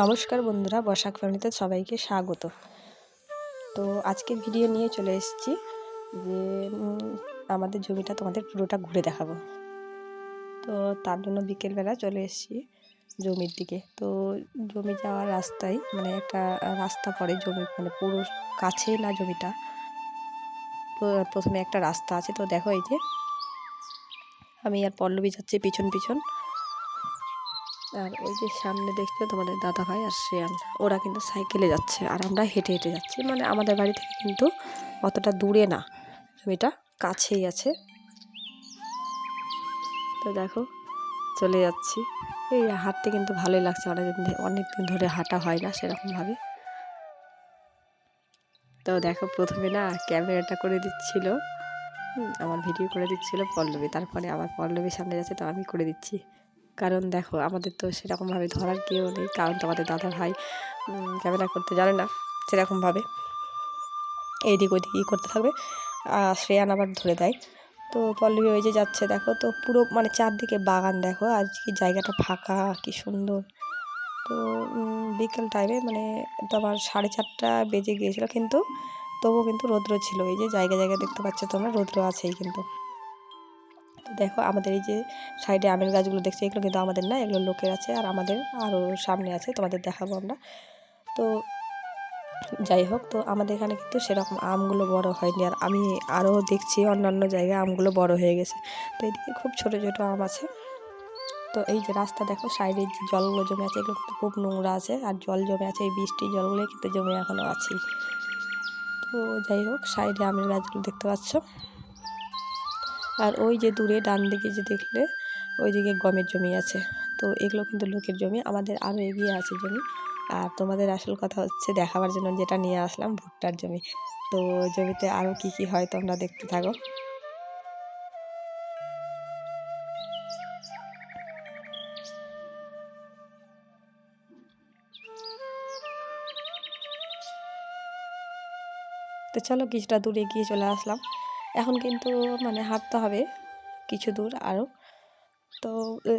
নমস্কার বন্ধুরা, বসাক ফ্যামিলিতে সবাইকে স্বাগত। তো আজকে ভিডিও নিয়ে চলে এসেছি যে আমাদের জমিটা, তোমাদের পুরোটা ঘুরে দেখাবো। তো তার জন্য বিকেলবেলা চলে এসেছি জমির দিকে। তো জমি যাওয়ার রাস্তায় মানে একটা রাস্তা পড়ে জমি মানে পুরো কাছে না জমিটা? প্রথমে একটা রাস্তা আছে। তো দেখো এই যে, আমি আর পল্লবী যাচ্ছি পিছন পিছন। আর ওই যে সামনে দেখছ তোমাদের দাদা ভাই আর শ্রেয়ান ওরা কিন্তু সাইকেলে যাচ্ছে আর আমরা হেঁটে হেঁটে যাচ্ছি। মানে আমাদের বাড়ি থেকে কিন্তু অতটা দূরে না জমিটা কাছেই আছে। তো দেখো, চলে যাচ্ছি। এই হাঁটতে কিন্তু ভালোই লাগছে অনেক দিন অনেক দিন ধরে হাঁটা হয় না সেরকমভাবে। তো দেখো, প্রথমে না ক্যামেরাটা করে দিচ্ছিল। আমার ভিডিও করে দিচ্ছিল পল্লবী, তারপরে আবার পল্লবীর সামনে যাচ্ছে, তো আমি করে দিচ্ছি। কারণ দেখো আমাদের তো সেরকমভাবে ধরার কেউ নেই, কারণ তোমাদের দাদা ভাই ক্যামেরা করতে জানে না সেরকমভাবে। এইদিক ওইদিক ই করতে থাকবে, আর শ্রেয়ান আবার ধরে দেয়। তো পল্লবী ওই যে যাচ্ছে, দেখো তো পুরো মানে চারদিকে বাগান, দেখো আর কি জায়গাটা ফাঁকা, কি সুন্দর। তো বিকেল টাইমে মানে তো তোমার সাড়ে চারটা বেজে গিয়েছিল কিন্তু, তবুও কিন্তু রৌদ্র ছিল। এই যে জায়গা জায়গায় দেখতে পাচ্ছ তোমরা, রৌদ্র আছেই কিন্তু। তো দেখো আমাদের এই যে সাইডে আমের গাছগুলো দেখছি, এগুলো কিন্তু আমাদের না, এগুলো লোকের আছে আর আমাদের আরও সামনে আছে, তোমাদের দেখাবো আমরা। তো যাই হোক, তো আমাদের এখানে কিন্তু সেরকম আমগুলো বড় হয়নি আর আমি আরও দেখছি অন্যান্য জায়গায় আমগুলো বড় হয়ে গেছে। তো এদিকে খুব ছোট ছোট আম আছে। তো এই যে রাস্তা দেখো, সাইডে যে জলগুলো জমে আছে, এগুলো কিন্তু খুব নোংরা আছে আর জল জমে আছে, এই বৃষ্টির জলগুলো কিন্তু জমে এখনও আছেই। তো যাই হোক, সাইডে আমের গাছগুলো দেখতে পাচ্ছ। আর ওই যে দূরে ডান দিকে যে দেখলে, ওইদিকে গমের জমি আছে। তো এগুলো কিন্তু লোকের জমি, আমাদের আরও এগিয়ে আছে জমি। আর তোমাদের আসল কথা হচ্ছে দেখাবার জন্য যেটা নিয়ে আসলাম, ভুট্টার জমি। তো জমিতে আরও কি কি হয় তোমরা দেখতে থাকো। তো চলো কিছুটা দূরে এগিয়ে চলে আসলাম। এখন কিন্তু মানে হাঁটতে হবে কিছু দূর আরও তো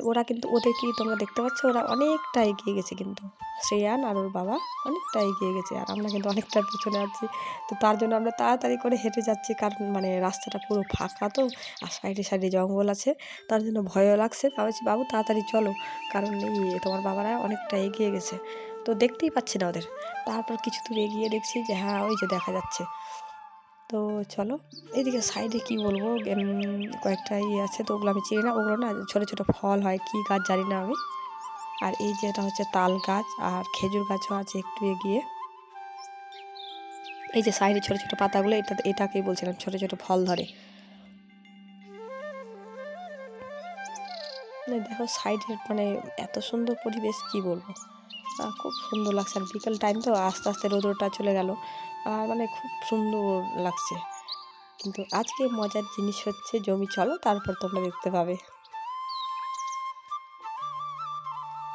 ওরা কিন্তু ওদের কি তোমরা দেখতে পাচ্ছ? ওরা অনেকটা এগিয়ে গেছে কিন্তু। শ্রেয়ান আর ওর বাবা অনেকটা এগিয়ে গেছে। আর আমরা কিন্তু অনেকটা পিছনে আছি। তো তার জন্য আমরা তাড়াতাড়ি করে হেঁটে যাচ্ছি কারণ মানে রাস্তাটা পুরো ফাঁকা তো, আর সাইডে সাইডে জঙ্গল আছে। তার জন্য ভয়ও লাগছে। তা বলছি, বাবু, তাড়াতাড়ি চলো। কারণ এই তোমার বাবারা অনেকটা এগিয়ে গেছে। তো দেখতেই পাচ্ছি না ওদের। তারপর কিছু দূর এগিয়ে দেখছি যে হ্যাঁ ওই যে দেখা যাচ্ছে। তো চলো, এদিকে সাইডে কি বলব কয়েকটা ইয়ে আছে তো ওগুলো আমি চিনি না, ওগুলো না ছোটো ছোটো ফল হয়, কি গাছ জানি না আমি। আর এই যে এটা হচ্ছে তাল গাছ আর খেজুর গাছও আছে একটু এগিয়ে। এই যে সাইডে ছোটো ছোটো পাতাগুলো, এটা এটাকেই বলছিলাম, ছোটো ছোটো ফল ধরে। মানে দেখো সাইডের মানে এত সুন্দর পরিবেশ, কি বলব। খুব সুন্দর লাগছে। আর বিকেল টাইম তো আস্তে আস্তে রোদটা চলে গেল। আর মানে খুব সুন্দর লাগছে। কিন্তু আজকে মজার জিনিস হচ্ছে জমি চলো, তারপর তোমরা দেখতে পাবে।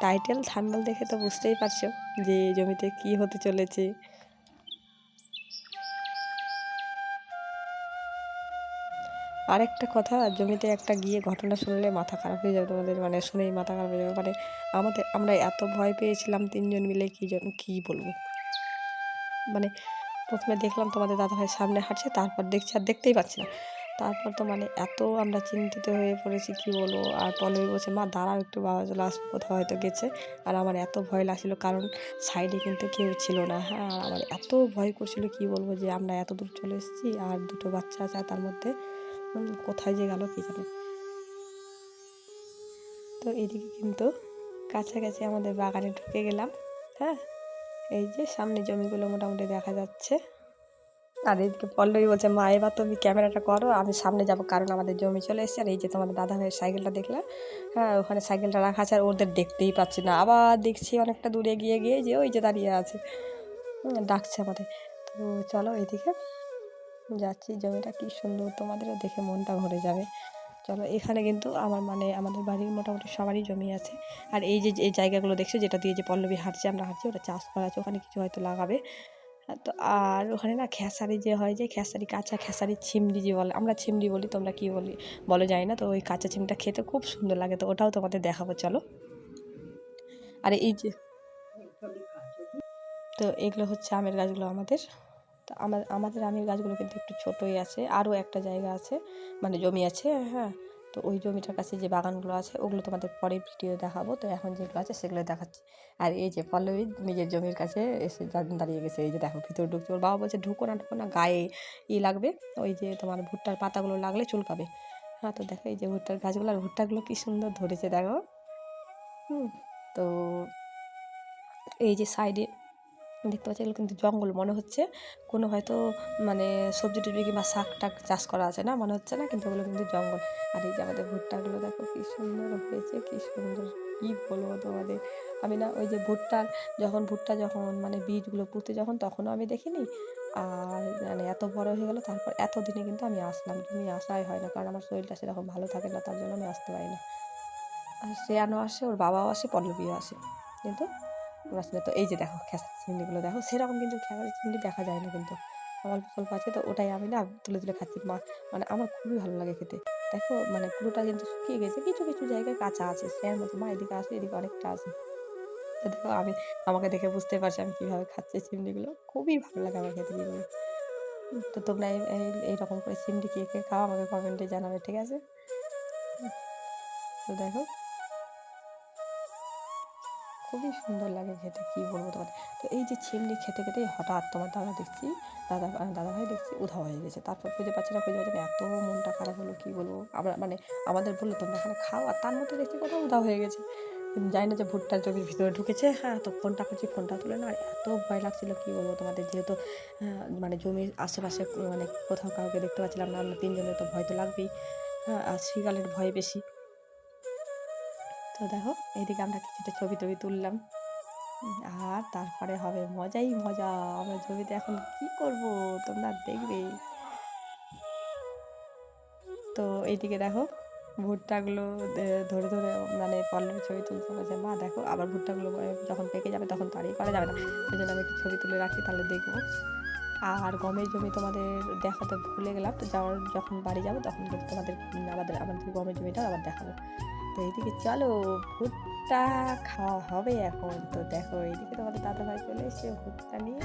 টাইটেল থাম্বেল দেখে তো বুঝতেই পারছ যে জমিতে কি হতে চলেছে। আরেকটা কথা, জমিতে একটা গিয়ে ঘটনা শুনলে মাথা খারাপ হয়ে যাবে তোমাদের মানে শুনেই মাথা খারাপ হয়ে যাবে। মানে আমাদের, আমরা এত ভয় পেয়েছিলাম তিনজন মিলে কী জন, কী বলব? মানে প্রথমে দেখলাম তোমাদের দাদাভাই সামনে হাঁটছে, তারপর দেখছি আর দেখতেই পাচ্ছি না। তারপর তো মানে এত আমরা চিন্তিত হয়ে পড়েছি, কি বলব? আর পল্লবী বলছে, মা, দাঁড়াও একটু, বাবা চলে আসবে কোথাও হয়তো গেছে। আর আমার এত ভয় লাগছিল, কারণ সাইডে কিন্তু কেউ ছিল না। হ্যাঁ আর আমার এত ভয় করছিল, কি বলব? যে আমরা এত দূর চলে এসেছি, আর দুটো বাচ্চা আছে তার মধ্যে। কোথায় যে গেল কী জানে। তো এদিকে কিন্তু কাছাকাছি আমাদের বাগানে ঢুকে গেলাম হ্যাঁ? এই যে সামনে জমিগুলো মোটামুটি দেখা যাচ্ছে। আর এদিকে পল্লবী বলছে, মা, এবার তুমি ক্যামেরাটা করো, আমি সামনে যাব কারণ আমাদের জমি চলে এসেছে। আর এই যে তোমাদের দাদা ভাইয়ের সাইকেলটা দেখলাম হ্যাঁ ওখানে সাইকেলটা রাখা আছে আর ওদের দেখতেই পাচ্ছি না। আবার দেখছি অনেকটা দূরে গিয়ে গিয়ে যে ওই যে দাঁড়িয়ে আছে। ডাকছে আমাদের। তো চলো এইদিকে যাচ্ছি, জমিটা কি সুন্দর, তোমাদেরও দেখে মনটা ভরে যাবে। চলো, এখানে কিন্তু আমার মানে আমাদের বাড়ির মোটামুটি সবারই জমি আছে। আর এই যে, এই জায়গাগুলো দেখছ, যেটা দিয়ে যে পল্লবী হাঁটছে, আমরা হাঁটছি, ওটা চাষ করা আছে, ওখানে কিছু হয়তো লাগাবে। তো আর ওখানে না খেসারি যে হয় যে, খেসারি, কাঁচা খেসারি চিমড়ি যে বলে, আমরা চিমড়ি বলি, তোমরা কী বলি, বলো যাই না, তো ওই কাঁচা চিমটা খেতে খুব সুন্দর লাগে, তো ওটাও তোমাদের দেখাবো, চলো। আর এই যে, তো এগুলো হচ্ছে আমের গাছগুলো আমাদের। আমার আমাদের আমের গাছগুলো কিন্তু একটু ছোটোই আছে, আরও একটা জায়গা আছে মানে জমি আছে হ্যাঁ। তো ওই জমিটার কাছে যে বাগানগুলো আছে, ওগুলো তোমাদের পরে ভিডিও দেখাবো। তো এখন যেগুলো আছে, সেগুলো দেখাচ্ছি। আর এই যে পল্লবী নিজের জমির কাছে এসে দাঁড়িয়ে গেছে, এই যে দেখো ভিতরে ঢুকছে। ওর বাবা বলছে, ঢুকো না ঢুকো না, গায়ে ই লাগবে। ওই যে তোমার ভুট্টার পাতাগুলো লাগলে চুলকাবে। হ্যাঁ তো দেখো এই যে ভুট্টার গাছগুলো, আর ভুট্টাগুলো কী সুন্দর ধরেছে, দেখো। হুম, তো এই যে সাইডে দেখতে পাচ্ছি এগুলো কিন্তু জঙ্গল মনে হচ্ছে। কোনো হয়তো মানে সবজি টবজি কিংবা শাক টাক চাষ করা আছে না, মনে হচ্ছে না, কিন্তু ওগুলো কিন্তু জঙ্গল। আর এই যে আমাদের ভুট্টাগুলো দেখো কী সুন্দর হয়েছে, কি সুন্দর, কী বলব তোমাদের? আমি না ওই যে ভুট্টার, যখন ভুট্টা যখন মানে বীজগুলো পুঁতে যখন, তখনও আমি দেখিনি। আর মানে এত বড় হয়ে গেলো, তারপর এত দিনে কিন্তু আমি আসলাম। তুমি আসাই হয় না, কারণ আমার শরীরটা সেরকম ভালো থাকে না, তার জন্য আমি আসতে পারি না। আর শ্রেয়ানও আসে, ওর বাবাও আসে, পল্লবীও আসে। কিন্তু আসলে তো এই যে দেখো খেসার চিংড়িগুলো দেখো সেরকম কিন্তু খেসার চিংড়ি দেখা যায় না কিন্তু। অল্প স্বল্প আছে তো ওটাই আমি না তুলে তুলে খাচ্ছি। মা মানে আমার খুবই ভালো লাগে খেতে। দেখো মানে পুরোটা কিন্তু শুকিয়ে গেছে কিছু কিছু জায়গায় কাঁচা আছে শ্রেয়ার মতো। মা এদিকে আসে এদিকে অনেকটা আছে। তো দেখো আমি আমাকে দেখে বুঝতে পারছি আমি কীভাবে খাচ্ছি চিংড়িগুলো। খুবই ভালো লাগে আমার খেতে হুম, তো তোমরা এই এই- এইরকম করে চিংড়ি কে কে খাও আমাকে কমেন্টে জানাবে ঠিক আছে? তো দেখো। খুবই সুন্দর লাগে খেতে, কী বলব তোমাদের? তো এই যে চিমনি খেতে খেতেই হঠাৎ তোমার দাদা দেখছি, দাদা দাদা ভাই দেখছি উধাও হয়ে গেছে। তারপর খুঁজে পাচ্ছি না, খুঁজে পাচ্ছি না, এত মনটা খারাপ হলো, কী বলব? আমরা মানে আমাদের বলল, তোমরা এখানে খাও? আর তার মধ্যে দেখছি কোথাও উধাও হয়ে গেছে। জানি না যে ভুট্টার জমির ভিতরে ঢুকেছে হ্যাঁ তো ফোনটা খুঁজছি, ফোনটা তুলে না এত ভয় লাগছিল, কী বলব তোমাদের? যেহেতু মানে জমির আশেপাশে মানে কোথাও কাউকে দেখতে পাচ্ছিলাম না, আমরা তিনজনের তো ভয় তো লাগবেই। হ্যাঁ আর শিগালের ভয় বেশি। তো দেখো, এইদিকে আমরা কিছুটা ছবি টবি তুললাম। আর তারপরে হবে মজাই মজা। আমরা ছবিতে এখন কি করব? তোমরা দেখবে। তো এইদিকে দেখো, ভুট্টাগুলো ধরে ধরে মানে পল্লবী ছবি তুলতে বলছে, মা, দেখো, আবার ভুট্টাগুলো যখন পেকে যাবে, তখন তাড়িয়ে করা যাবে না। ওই জন্য আমি একটু ছবি তুলে রাখি, তাহলে দেখব। আর গমের জমি তোমাদের দেখাতে ভুলে গেলাম, তো যাওয়ার, যখন বাড়ি যাব, তখন তোমাদের, আমাদের আমাদের গমের জমিটা আবার দেখাবো। তো এইদিকে চলো, ভুট্টা খাওয়া হবে এখন। তো দেখো এইদিকে তোমাদের দাদা ভাই চলে এসে ভুট্টা নিয়ে।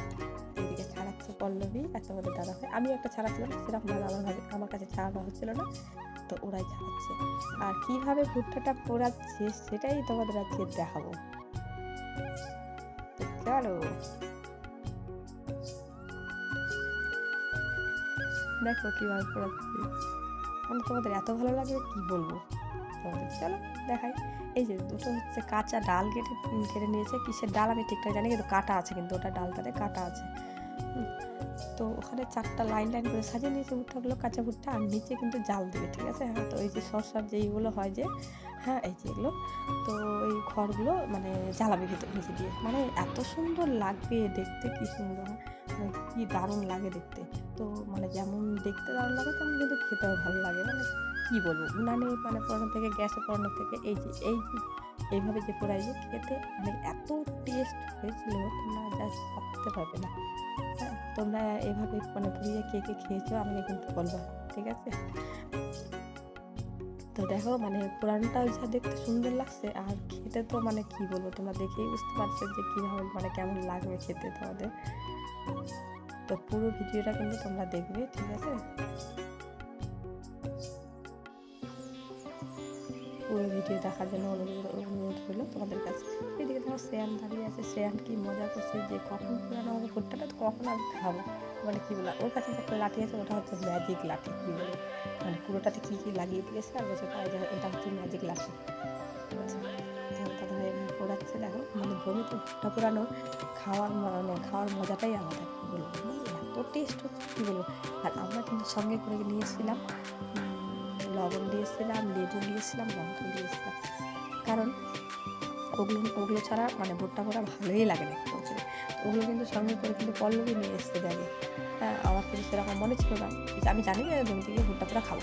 এইদিকে ছাড়াচ্ছে পল্লবী আর তোমাদের দাদা ভাই আমি একটা ছাড়াচ্ছিলাম, সেরকম আমার আমার কাছে ছাড়ানো হচ্ছিল না। তো ওরাই ছাড়াচ্ছে। আর কীভাবে ভুট্টাটা পোড়াচ্ছে সেটাই তোমাদের আজকে দেখাবো। চলো। দেখো কীভাবে পোড়াচ্ছে। মানে তোমাদের এত ভালো লাগবে কি বলব? তোমাদের চলো, দেখাই। এই যে দুটো হচ্ছে কাঁচা ডাল কেটে কেটে নিয়েছে। কিসের ডাল আমি ঠিকঠাক জানি কিন্তু কাটা আছে কিন্তু ওটা ডালটাতে, কাটা আছে। তো ওখানে চারটা লাইন লাইন করে সাজিয়ে নিয়েছে ভুট্টাগুলো কাঁচা ভুট্টা, আর নিচে কিন্তু জাল দিবে, ঠিক আছে? হ্যাঁ তো এই যে সরষার যে এইগুলো হয় যে হ্যাঁ এই যে এগুলো, তো এই খড়গুলো মানে জ্বালাবে ভিতরে, নিচে দিয়ে। মানে এত সুন্দর লাগবে দেখতে, কি সুন্দর মানে কি দারুণ লাগে দেখতে। তো মানে যেমন দেখতে দারুণ লাগে, তেমন কিন্তু খেতেও ভালো লাগে। মানে কী বলব, উনানে মানে পোড়ানো থেকে গ্যাসে পোড়ানো থেকে, এই যে এই যে, এইভাবে যে পোড়াই যে খেতে মানে এত টেস্ট হয়েছিল, তোমরা জাস্ট ভাবতে পারবে না। হ্যাঁ তোমরা এভাবে মানে পুড়িয়ে কে কে খেয়েছো, আমাকে কিন্তু বলবা, ঠিক আছে? তো দেখো মানে পুরানটাও যা দেখতে সুন্দর লাগছে, আর খেতে তো মানে কি বলব, তোমরা দেখেই বুঝতে পারছ যে কীভাবে মানে কেমন লাগবে খেতে তোমাদের। তো পুরো ভিডিওটা কিন্তু তোমরা দেখবে, ঠিক আছে? পুরো ভিডিও দেখার জন্য অনুরোধ অনুরোধ হলো তোমাদের কাছে। এদিকে ধরো শ্রেয়ান দাঁড়িয়ে আছে। শ্রেয়ান কি মজা করছে যে কখন পুরানো হবে ভুট্টাটা তো কখন আমি খাব মানে কি বলা ওর কাছে একটা লাঠি আছে, ওটা হচ্ছে ম্যাজিক লাঠি কি বলে মানে পুরোটাতে কী কী লাগিয়ে দিয়েছে, আর বলছে এটা হচ্ছে ম্যাজিক লাঠি। ঠিক আছে? পোড়াচ্ছে, দেখো। মানে জমিতে ভুট্টা পোড়ানো খাওয়ার মানে খাওয়ার মজাটাই আলাদা বলব এত টেস্ট হচ্ছে কী বলব আর আমরা কিন্তু সঙ্গে করে নিয়েছিলাম লবণ দিয়েছিলাম, লেবু দিয়েছিলাম, লঙ্কা দিয়েছিলাম। কারণ ওগুলো ওগুলো ছাড়া মানে ভুট্টা পোড়া ভালোই লাগে না বলছে ওগুলো কিন্তু সঙ্গে করে কিন্তু পল্লবী নিয়ে এসছে ব্যাগে। হ্যাঁ আমার কিন্তু সেরকম মনে ছিল না। আমি জানি না জমি থেকে ভুট্টা পোড়া খাব।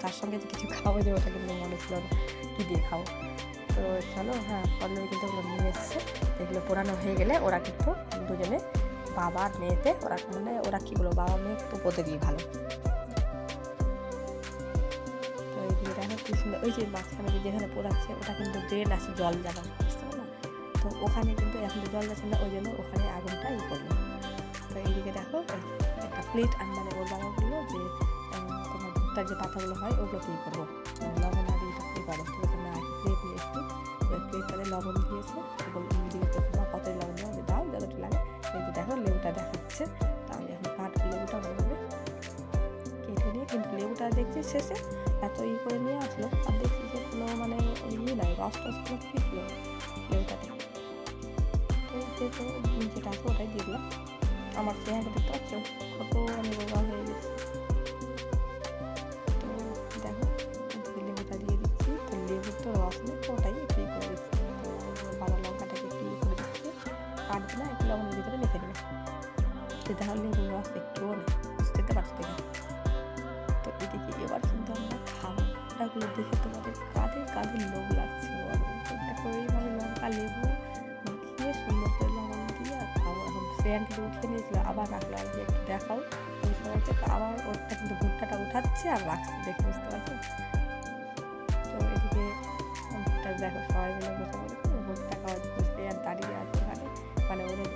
তার সঙ্গে কিছু খাব যে ওটা কিন্তু মনে ছিল না। কী দিয়ে খাব? তো চলো হ্যাঁ পল্লবী কিন্তু ওগুলো নিয়ে এসছে। এগুলো পোড়ানো হয়ে গেলে ওরা কিন্তু দুজনে বাবা, মেয়েতে, ওরা মানে ওরা কী বলব, বাবা, মেয়ে একটু পোতে দিয়ে ভালো। তো এইদিকে দেখো সুন্দর, ওই যে মাঝখানে যে যেখানে পোড়াচ্ছে, ওটা কিন্তু ড্রেন আছে, জল যাবে বুঝতে তো ওখানে কিন্তু এখন জল যাচ্ছে না, ওই জন্য ওখানে আগুনটা ই করল। তো এইদিকে দেখো, এই একটা প্লেট আমি মানে ওর বাবা যে তোমার ভুট্টার যে পাতাগুলো হয় ওগুলো ই করব। লবণ আর ইটা ই করো ঠিক আছে? প্লেটটাতে লবণ দিয়েছে এবং দিয়েছে বা কতই লবণ যে দাও, যতটা লাগে। যে দেখো, লেবুটা দেখাচ্ছে। তো আমি এখন কাটবো লেবুটা ভালোভাবে কেটে নিয়ে, কিন্তু লেবুটা দেখছি শেষে এত ই করে নিয়ে আসলো। আর দেখছি যে কোনো মানে ইয়ে নাই, রস টস কোনো ফিটলো লেবুটাতে। যেটা আছে ওটাই দিয়ে দিলাম। আমার চেহারা দেখতে পাচ্ছ? কত আমি রোগা হয়ে গেছি। না একটু লবণের ভিতরে মেখে দেবে। তো তাহলে রস একটুও নেই বুঝতে পারছি দেখে। তো এদিকে এবার কিন্তু আমরা খাবারগুলো দেখে তোমাদের কাদের কাদের লোভ লাগছে। করে এইভাবে লঙ্কা, লেবু মাখিয়ে সুন্দর করে লবণ দিয়ে আর খাব। এখন কিন্তু উঠিয়ে নিয়েছিল, আবার রাখল। আর যে একটু দেখাও ওই সময় থেকে আবার ওরটা কিন্তু ভুট্টাটা উঠাচ্ছে আর রাখছে দেখে, বুঝতে পারছ? তো এদিকে ভুট্টা দেখো, সবাই মিলে বসে।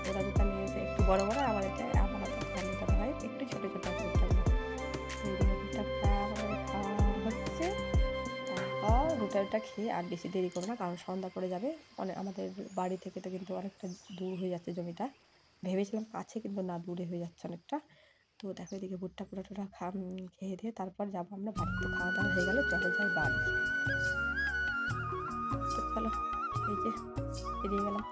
ওরা নিয়েছে একটু বড় বড় আমার এটা আমার একটু ছোটো ছোটো খাওয়া হচ্ছে খেয়ে আর বেশি দেরি করব না কারণ সন্ধ্যা পড়ে যাবে। অনেক আমাদের বাড়ি থেকে তো কিন্তু অনেকটা দূর হয়ে যাচ্ছে জমিটা। ভেবেছিলাম কাছে কিন্তু না দূরে হয়ে যাচ্ছে অনেকটা। তো দেখো এদিকে ভুট্টা পুরোটা খা উম, খেয়ে দিয়ে তারপর যাব আমরা বাড়িতে। খাওয়া দাওয়া হয়ে গেল চলে যাই বাড়ি। চলো এই যে বেরিয়ে গেলাম।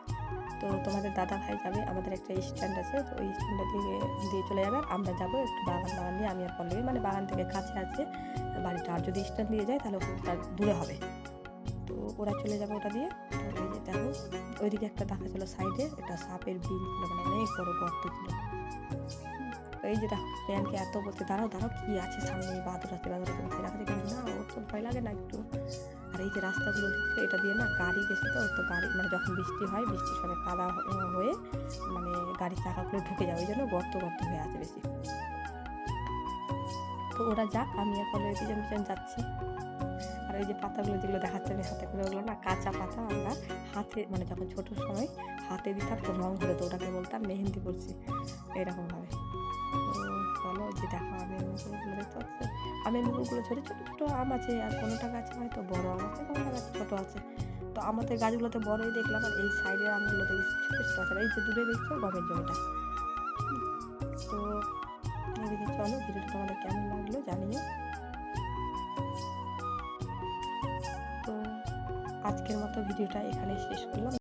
তো তোমাদের দাদা ভাই যাবে, আমাদের একটা স্ট্যান্ড আছে, তো ওই স্ট্যান্ডটা দিয়ে দিয়ে চলে যাবে। আমরা যাব একটু বাগান বাগান দিয়ে আমি আর পল্লবী মানে বাগান থেকে কাছে আছে বাড়িটা। আর যদি স্ট্যান্ড দিয়ে যায়, তাহলে ওটা দূরে হবে। তো ওরা চলে যাবে ওটা দিয়ে। তো এই যে দেখো, ওইদিকে একটা দেখা ছিল সাইডে একটা সাপের বিল মানে অনেক বড় গর্ত ছিল। এই যে দেখো স্ট্যান্ডকে এত বলতে, দাঁড়াও দাঁড়াও, কি আছে সামনে এই বাদুর আছে বাদুর আছে না, ওর তো ভয় লাগে না একটু। আর এই যে রাস্তাগুলো দেখছ, এটা দিয়ে না গাড়ি বেশি তো তো গাড়ি মানে যখন বৃষ্টি হয় বৃষ্টির সময় কাদা হয়ে মানে গাড়ির চাকাগুলো ঢুকে যায়, ওই জন্য গর্ত গর্ত হয়ে আছে বেশি। তো ওরা যাক, আমি এখন ওই পিছন পিছন যাচ্ছি। আর ওই যে পাতাগুলো যেগুলো দেখাচ্ছে, আমি হাতে করে ওগুলো না, কাঁচা পাতা আমরা হাতে মানে যখন ছোটোর সময় হাতে দিতাম, তো রং হতো তো ওটাকে বলতাম, মেহেন্দি পড়ছি এরকমভাবে চলো যে দেখো আমের মুকুলগুলো দেখতে পাচ্ছ। আমের মুকুলগুলো ছোটো ছোটো ছোটো আম আছে আর কোনোটা গাছে হয়তো বড় আম আছে কোনোটা গাছে ছোটো আছে। তো আমাদের গাছগুলোতে বড়ই দেখলাম আর এই সাইডের আমগুলো দেখি ছোটো ছোটো আছে। এই যে দূরে দেখছ, গমের জমিটা। তো এদিকে চলো, ভিডিওটা তোমাদের কেমন লাগল জানিও। তো আজকের মতো ভিডিওটা এখানেই শেষ করলাম।